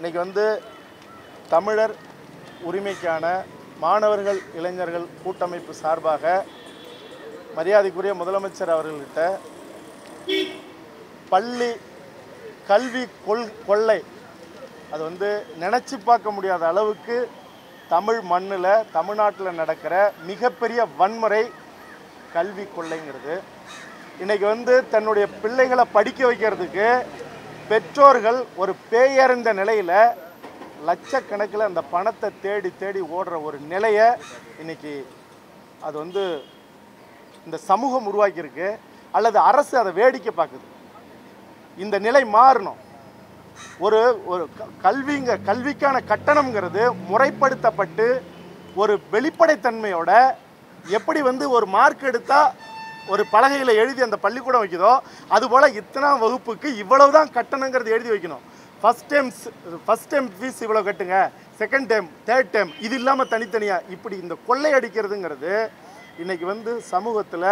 இன்றைக்கி வந்து தமிழர் உரிமைக்கான மாணவர்கள் இளைஞர்கள் கூட்டமைப்பு சார்பாக மரியாதைக்குரிய முதலமைச்சர் அவர்கள்கிட்ட பள்ளி கல்வி கொள் கொள்ளை அது வந்து நினச்சி பார்க்க முடியாத அளவுக்கு தமிழ் மண்ணில் தமிழ்நாட்டில் நடக்கிற மிகப்பெரிய வன்முறை கல்வி கொள்ளைங்கிறது. இன்றைக்கி வந்து தன்னுடைய பிள்ளைகளை படிக்க வைக்கிறதுக்கு பெற்றோர்கள் ஒரு பேயறிந்த நிலையில் லட்சக்கணக்கில் அந்த பணத்தை தேடி தேடி ஓடுற ஒரு நிலையை இன்னைக்கு அது வந்து இந்த சமூகம் உருவாக்கியிருக்கு அல்லது அரசு அதை வேடிக்கை பார்க்குது. இந்த நிலை மாறணும். ஒரு ஒரு க- கல்விங்க கல்விக்கான கட்டணம்ங்கிறது முறைப்படுத்தப்பட்டு ஒரு வெளிப்படைத்தன்மையோட எப்படி வந்து ஒரு மார்க் எடுத்தால் ஒரு பலகையில் எழுதி அந்த பள்ளிக்கூடம் வைக்குதோ அதுபோல் இத்தனாம் வகுப்புக்கு இவ்வளவு தான் கட்டணங்கிறது எழுதி வைக்கணும். First time first time fees இவ்வளோ கட்டுங்க. செகண்ட் டைம் தேர்ட் டைம் இது இல்லாமல் தனித்தனியாக இப்படி இந்த கொள்ளை அடிக்கிறதுங்கிறது வந்து சமூகத்தில்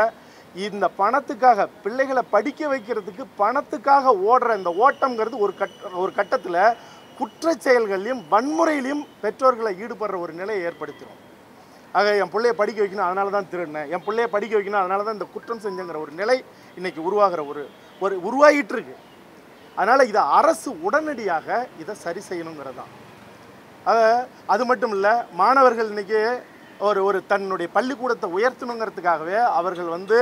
இந்த பணத்துக்காக பிள்ளைகளை படிக்க வைக்கிறதுக்கு பணத்துக்காக ஓடுற இந்த ஓட்டம்ங்கிறது ஒரு கட் ஒரு கட்டத்தில் குற்ற செயல்கள்லையும் வன்முறையிலையும் பெற்றோர்களை ஈடுபடுற ஒரு நிலையை ஏற்படுத்திடும் ஆக என் பிள்ளைய படிக்க வைக்கணும் அதனால தான் திருடினேன். என் பிள்ளைய படிக்க வைக்கணும் அதனால தான் இந்த குற்றம் செஞ்சங்கிற ஒரு நிலை இன்றைக்கி உருவாகிற ஒரு ஒரு உருவாகிட்டு இருக்கு அதனால் இதை அரசு உடனடியாக இதை சரி செய்யணுங்கிறது தான் ஆக அது மட்டும் இல்லை மாணவர்கள் இன்னைக்கு ஒரு ஒரு தன்னுடைய பள்ளிக்கூடத்தை உயர்த்தணுங்கிறதுக்காகவே அவர்கள் வந்து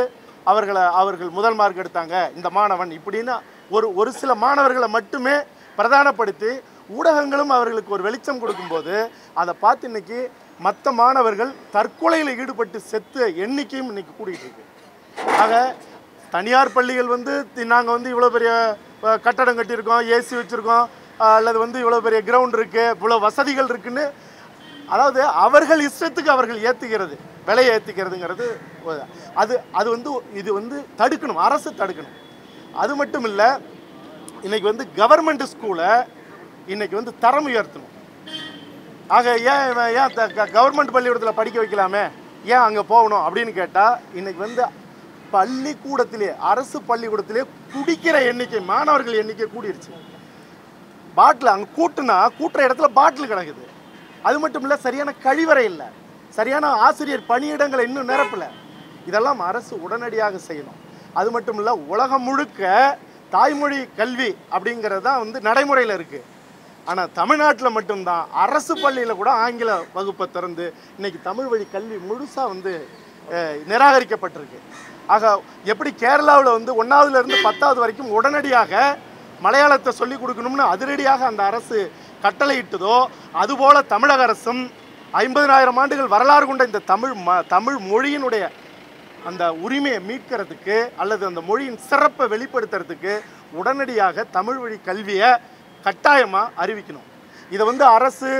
அவர்களை அவர்கள் முதல் மார்க் எடுத்தாங்க இந்த மாணவன் இப்படின்னு ஒரு ஒரு சில மாணவர்களை மட்டுமே பிரதானப்படுத்தி ஊடகங்களும் அவர்களுக்கு ஒரு வெளிச்சம் கொடுக்கும்போது அதை பார்த்து இன்றைக்கி மற்ற மாணவர்கள் தற்கொலையில் ஈடுபட்டு செத்து எண்ணிக்கையும் இன்னைக்கு கூடிட்டு இருக்கு. ஆக தனியார் பள்ளிகள் வந்து நாங்கள் வந்து இவ்வளோ பெரிய கட்டடம் கட்டியிருக்கோம் ஏசி வச்சுருக்கோம் அல்லது வந்து இவ்வளோ பெரிய கிரவுண்ட் இருக்குது இவ்வளோ வசதிகள் இருக்குன்னு அதாவது அவர்கள் இஷ்டத்துக்கு அவர்கள் ஏற்றுக்கிறது விலையை ஏற்றிக்கிறதுங்கிறது அது அது வந்து இது வந்து தடுக்கணும் அரசு தடுக்கணும். அது மட்டும் இல்லை இன்னைக்கு வந்து கவர்மெண்ட் ஸ்கூலை இன்னைக்கு வந்து தரம் உயர்த்தணும். ஆக ஏன் ஏன் கவர்மெண்ட் பள்ளிக்கூடத்தில் படிக்க வைக்கலாமே? ஏன் அங்கே போகணும் அப்படின்னு கேட்டால் இன்னைக்கு வந்து பள்ளிக்கூடத்திலே அரசு பள்ளிக்கூடத்திலே குடிக்கிற எண்ணிக்கை மாணவர்கள் எண்ணிக்கை கூடிருச்சு. பாட்டில் அங்கே கூட்டுனா கூட்டுற இடத்துல பாட்டில் கிடக்குது. அது மட்டும் இல்லை சரியான கழிவறை இல்லை. சரியான ஆசிரியர் பணியிடங்களை இன்னும் நிரப்பலை. இதெல்லாம் அரசு உடனடியாக செய்யணும். அது மட்டும் இல்லை உலகம் முழுக்க தாய்மொழி கல்வி அப்படிங்கிறது தான் வந்து நடைமுறையில் இருக்குது ஆனால் தமிழ்நாட்டில் மட்டும்தான். அரசு பள்ளியில் கூட ஆங்கில வகுப்பை திறந்து இன்னைக்கு தமிழ் வழி கல்வி முழுசாக வந்து நிராகரிக்கப்பட்டிருக்கு. ஆக எப்படி கேரளாவில் வந்து ஒன்றாவதுலேருந்து பத்தாவது வரைக்கும் உடனடியாக மலையாளத்தை சொல்லி கொடுக்கணும்னு அதிரடியாக அந்த அரசு கட்டளையிட்டதோ அதுபோல் தமிழக அரசும் ஐம்பதனாயிரம் ஆண்டுகள் வரலாறு கொண்ட இந்த தமிழ் ம தமிழ் மொழியினுடைய அந்த உரிமையை மீட்கிறதுக்கு அல்லது அந்த மொழியின் சிறப்பை வெளிப்படுத்துறதுக்கு உடனடியாக தமிழ் வழி கல்வியை கட்டாயமாக அறிவிக்கணும். இதை வந்து அரசு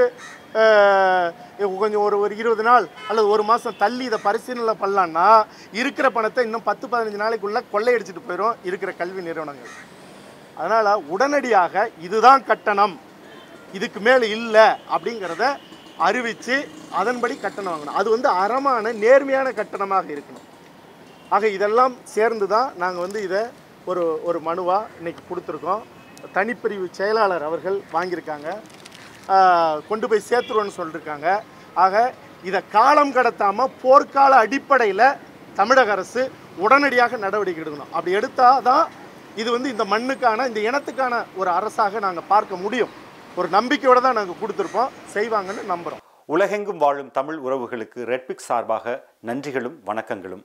கொஞ்சம் ஒரு ஒரு இருபது நாள் அல்லது ஒரு மாதம் தள்ளி இதை பரிசீலனை பண்ணலான்னா இருக்கிற பணத்தை இன்னும் பத்து பதினஞ்சு நாளைக்குள்ளே கொள்ளையடிச்சிட்டு போயிடும் இருக்கிற கல்வி நிறுவனங்கள். அதனால் உடனடியாக இதுதான் கட்டணம் இதுக்கு மேலே இல்லை அப்படிங்கிறத அறிவித்து அதன்படி கட்டணம் வாங்கணும். அது வந்து அறமான நேர்மையான கட்டணமாக இருக்கணும். ஆக இதெல்லாம் சேர்ந்து தான் நாங்கள் வந்து இதை ஒரு ஒரு மனுவாக இன்றைக்கி கொடுத்துருக்கோம். தனிப்பிரிவு செயலாளர் அவர்கள் வாங்கியிருக்காங்க. கொண்டு போய் சேர்த்துருவோன்னு சொல்லியிருக்காங்க ஆக இதை காலம் கடத்தாமல் போர்க்கால அடிப்படையில் தமிழக அரசு உடனடியாக நடவடிக்கை எடுக்கணும். அப்படி எடுத்தால் தான் இது வந்து இந்த மண்ணுக்கான இந்த இனத்துக்கான ஒரு அரசாக நாங்கள் பார்க்க முடியும். ஒரு நம்பிக்கையோடு தான் நாங்கள் கொடுத்துருப்போம். செய்வாங்கன்னு நம்புகிறோம் உலகெங்கும் வாழும் தமிழ் உறவுகளுக்கு ரெட்பிக் சார்பாக நன்றிகளும் வணக்கங்களும்.